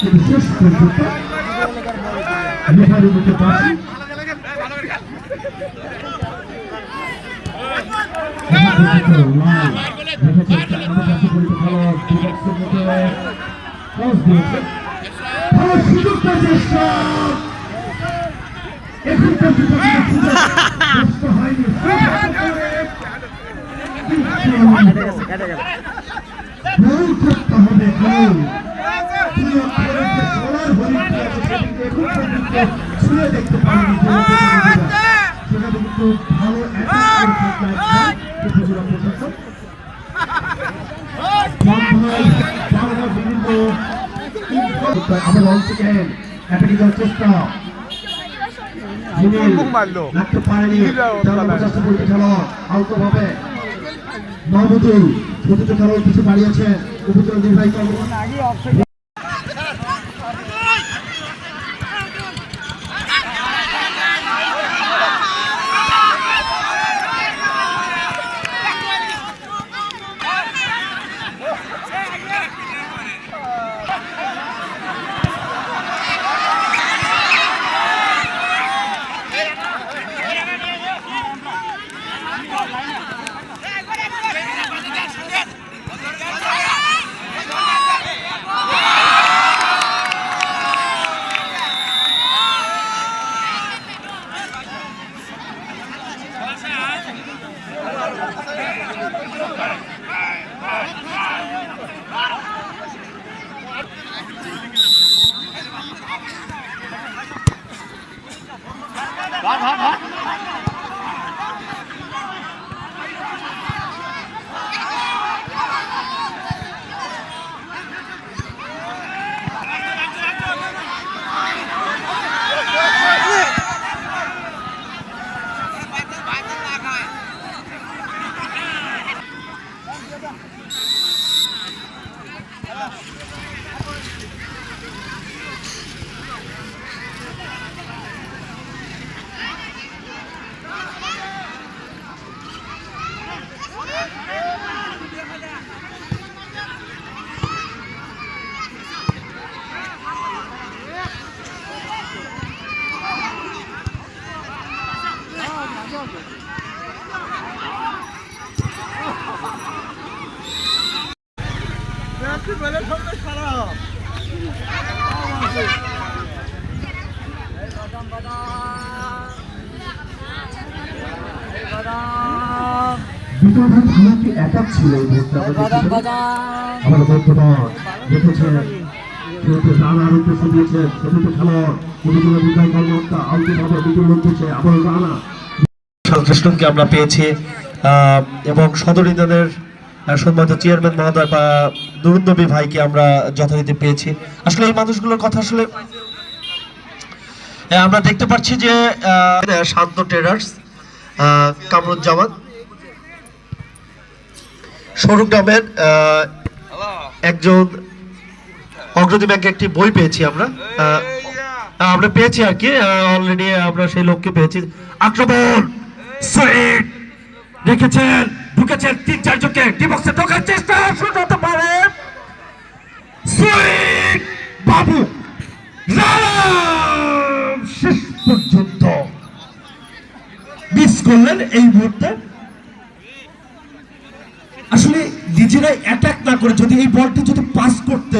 কিন্তু শেষ পর্যন্ত রেফারি মুখে বাসি সুযোগ পেয়েছে শট এখন পর্যন্ত হয়নি গোল করতে হবে গোল দুই অক্ষরের যে সোনার হরিণটি আছে সেটিকে এখন পর্যন্ত ছুঁয়ে দেখতে পারেনি সেখানে কিন্তু খেলোয়াড় কিছু বাড়িয়েছেন কর্মকর্তা বিপদের ভালো কি অ্যাটাক ছিল এই দেখতে পাই। আমার বর্তমান দেখেছেন যেহেতু রানা উদ্দেশ্য দিয়েছেন চতুর্থ খেলোয়াড় উপজেলা বিধায়ক কর্মকর্তা আউটে ভাবে বিপুল আবার রানা কৃষ্ণনকে আমরা পেয়েছি আহ, এবং সদর ইউনিয়নের আহ, সম্মানিত চেয়ারম্যান মহোদয় বা নুরুন্নবী ভাইকে আমরা যথারীতি পেয়েছি আসলে এই মানুষগুলোর কথা আসলে আমরা দেখতে পাচ্ছি যে আহ, শান্ত ট্রেডার্স আহ, কামরুজ্জামান। সৌরভ গ্রামের একজন অগ্রদী ব্যাংকে একটি বই পেয়েছি আমরা। আমরা পেয়েছি আর কি অলরেডি আমরা সেই লোককে পেয়েছি। আক্রমণ! সুইট রেখেছেন, ঢুকেছেন তিন চারজনকে ডিবক্সে ঢোকার চেষ্টা শুরু হতে পারে বাবু শেষ পর্যন্ত। মিস করলেন এই মুহূর্তে। আসলে নিজেরাই অ্যাটাক না করে যদি এই বলটি যদি পাস করতে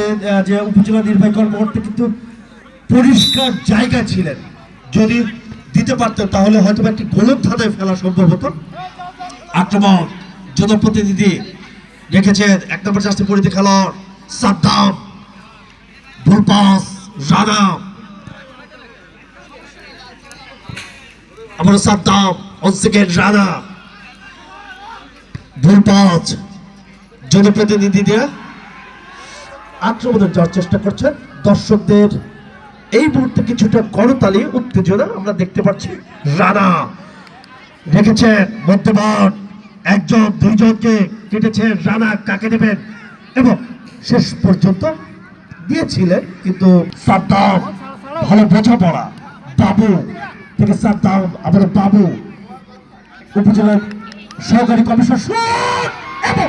যে উপজেলা নির্বাহী কর্মকর্তা কিন্তু পরিষ্কার জায়গা ছিলেন, যদি দিতে পারতেন, তাহলে হয়তো একটি গোলক ধাঁধায় ফেলা সম্ভব হতো। আক্রমণ, জনপ্রতিনিধি রেখেছেন এক নম্বর চাষটি পরিধি খেলোয়াড় সাদ্দাম, ভুল পাস আবার সাদ্দাম অন সেকেন্ড, রানা। ভুল পাঁচ জনপ্রতিনিধিরা আক্রমণের যাওয়ার চেষ্টা করছেন। দর্শকদের এই মুহূর্তে কিছুটা করতালি, উত্তেজনা আমরা দেখতে পাচ্ছি। রানা রেখেছেন মধ্যমান। একজন, দুইজনকে কেটেছেন রানা কাকে নেবেন এবং শেষ পর্যন্ত দিয়েছিলেন কিন্তু সাদ্দাম, ভালো বোঝাপড়া। বাবু থেকে সাদ্দাম আবার বাবু উপজেলার সহকারী কমিশনার শুট এবং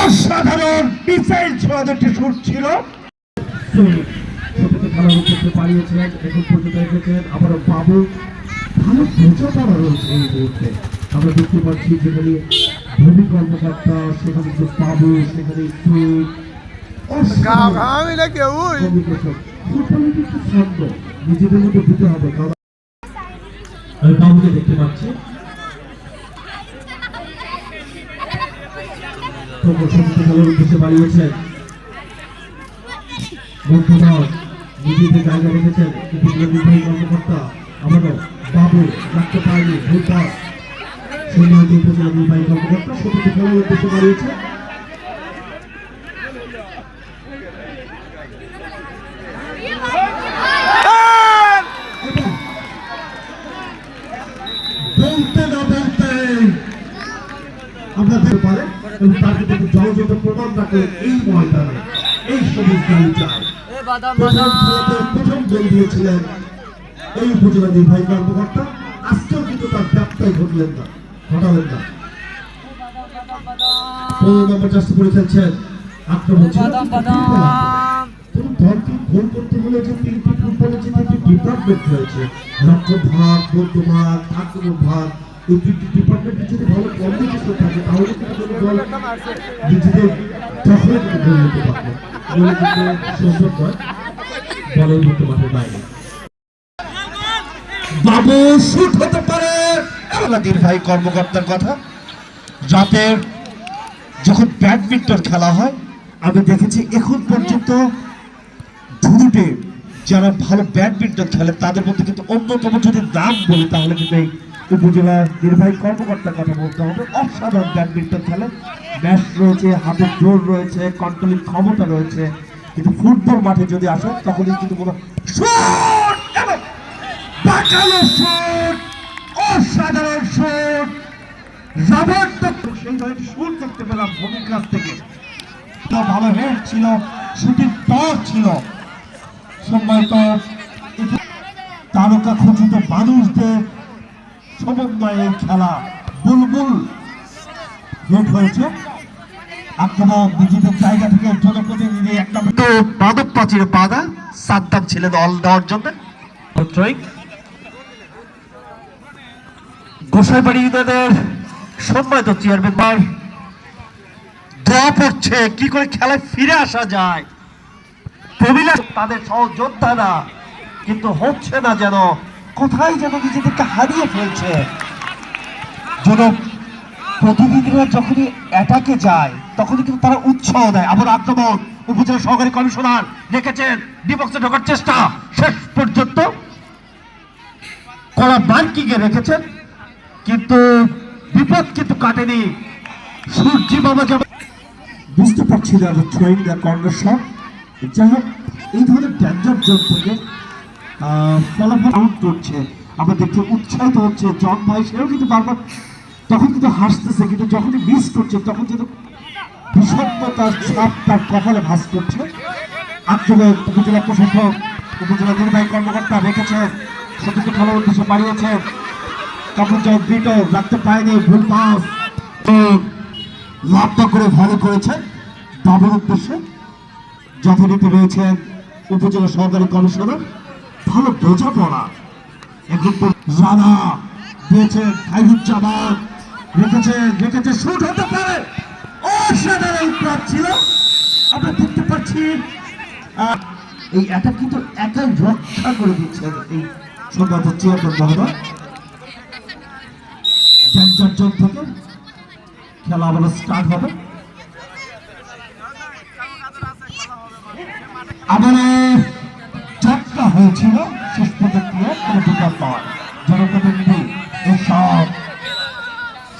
অসাধারণ মিসাইল ছোড়াদের একটি শুট ছিল। সেটাকে খেলার ক্ষেত্রে পারিয়েছেন এখন পর্যন্ত এসেছেন আবারও বাবু। ভালো বোঝাপড়া রয়েছে এই মুহূর্তে। আমরা দেখতে পাচ্ছি যেখানে ভূমি কর্মকর্তা সেখানে বাবু ফুটবলের একটু ছন্দ। নিজেদের মধ্যে দিতে হবে আমি দেখতে পাচ্ছি খেলার উদ্দেশ্যে বাড়িয়েছেন বন্ধুরা নিজেদের জায়গা রেখেছেন উপজেলা নির্বাহী কর্মকর্তা আমাদের বাবু রাখতে পারেনি উদ্দেশ্যে বাড়িয়েছে না বলতে আমরা দেখতে পারে এবং তার কিন্তু জলযত প্রমাণ রাখে এই ময়দানে এই সবুজ গালিচায় প্রথম খেলাতে দিয়েছিলেন এই উপজেলা নির্বাহী কর্মকর্তা। আজকেও কিন্তু তার ব্যবসায় ঘটলেন না ঘটালেন না। পনেরো নম্বর চাষে করে খেলছেন আক্রমণ ছিল কিন্তু ফুটবল আক্রমণ। কোন দলকে গোল করতে হলে যে তিনটি ফুটবলের যে তিনটি ডিপার্টমেন্ট রয়েছে রক্ষক ভাগ আক্রমণ ভাগ ভাই কর্মকর্তার কথা। যাতে যখন ব্যাডমিন্টন খেলা হয়, আমি দেখেছি এখন পর্যন্ত ধুরুটে যারা ভালো ব্যাডমিন্টন খেলে, তাদের মধ্যে কিন্তু অন্যতম যদি নাম বলি, তাহলে কিন্তু এই উপজেলা নির্বাহী কর্মকর্তার কথা বলতে হবে। অসাধারণ ব্যাডমিন্টন খেলে। ম্যাচ রয়েছে হাতের জোর রয়েছে কন্ট্রোলিং ক্ষমতা রয়েছে। কিন্তু ফুটবল মাঠে যদি আসে, তখনই কিন্তু অসাধারণ দেখতে পেলাম থেকে। ভালো হেড ছিল ছিল। তারকা খচিত মানুষদের সমন্বয়ে এই খেলা বুলবুল হেড হয়েছে। আক্রমণ নিজেদের জায়গা থেকে জনপ্রতিনিধি একটা তো মাদক প্রাচীরে বাধা সাদ্দাম ছিলেন অল দেওয়ার জন্য। গোসাইবাড়ি ইউনিয়নের সম্মানিত চেয়ারম্যান ভাই দোয়া পড়ছে কি করে খেলায় ফিরে আসা যায়? তাদের সহযোদ্ধারা কিন্তু হচ্ছে না যেন কোথায় যেন নিজেদেরকে হারিয়ে ফেলছে? যেন প্রতিনিধিরা যখনই অ্যাটাকে যায়, তখনই কিন্তু তারা উৎসাহ দেয়। আবার আক্রমণ, উপজেলা সহকারী কমিশনার রেখেছেন ডিবক্সে ঢোকার চেষ্টা। শেষ পর্যন্ত কড়া মার্কিং এ রেখেছেন, কিন্তু বিপদ কিন্তু কাটেনি। সূর্যি বাবা যেমন বুঝতে পারছি না থ্রোয়িং দ্য শট যাই হোক, এই ধরনের ড্যাঞ্জার জোন থেকে ফলাফল আউট করছে। আমরা দেখতে উৎসাহিত হচ্ছে, জন ভাই সেও কিন্তু বারবার তখন কিন্তু হাসতেছে, কিন্তু যখনই মিস করছে, তখন যেন বিষণ্ণতার ছাপ তার কপালে ভাস করছে। আক্রমণ উপজেলা প্রশাসক, উপজেলা নির্বাহী কর্মকর্তা রেখেছেন সতীর্থ খেলার উদ্দেশ্যে বাড়িয়েছেন তখন যখন বিটো রাখতে পায়নি ভুল পাস লাভটা করে ভালো করেছেন বাবুর উদ্দেশ্যে যথারীতি রয়েছেন উপজেলা সহকারী কমিশনার ভালো বোঝাপড়া এখন তো রানা দিয়েছেন খাইরুজ্জামান রেখেছেন রেখেছে শুট হতে পারে। অসাধারণ ক্লাব ছিল। আমরা দেখতে পাচ্ছি এই এটা কিন্তু একাই রক্ষা করে দিচ্ছেন এই সম্ভবত চেয়ারম্যান মহোদয়। থেকে খেলা আবার স্টার্ট হবে। আবার হয়েছিল, শেষ পর্যন্ত কোনো বিকাশ নয়। জনপ্রতিনিধি এসব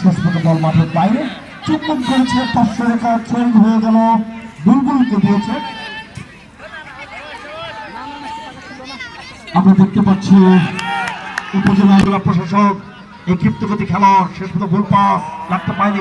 শেষ মাঠের বাইরে চুম্বন করেছে পাঁচশো রেখা ট্রেন হয়ে গেল বুলবুলকে দিয়েছে। আমরা দেখতে পাচ্ছি উপজেলা জেলা প্রশাসক, এই ক্ষিপ্তগতি খেলা শেষ পর্যন্ত ভুল পাস লাগতে পায়নি।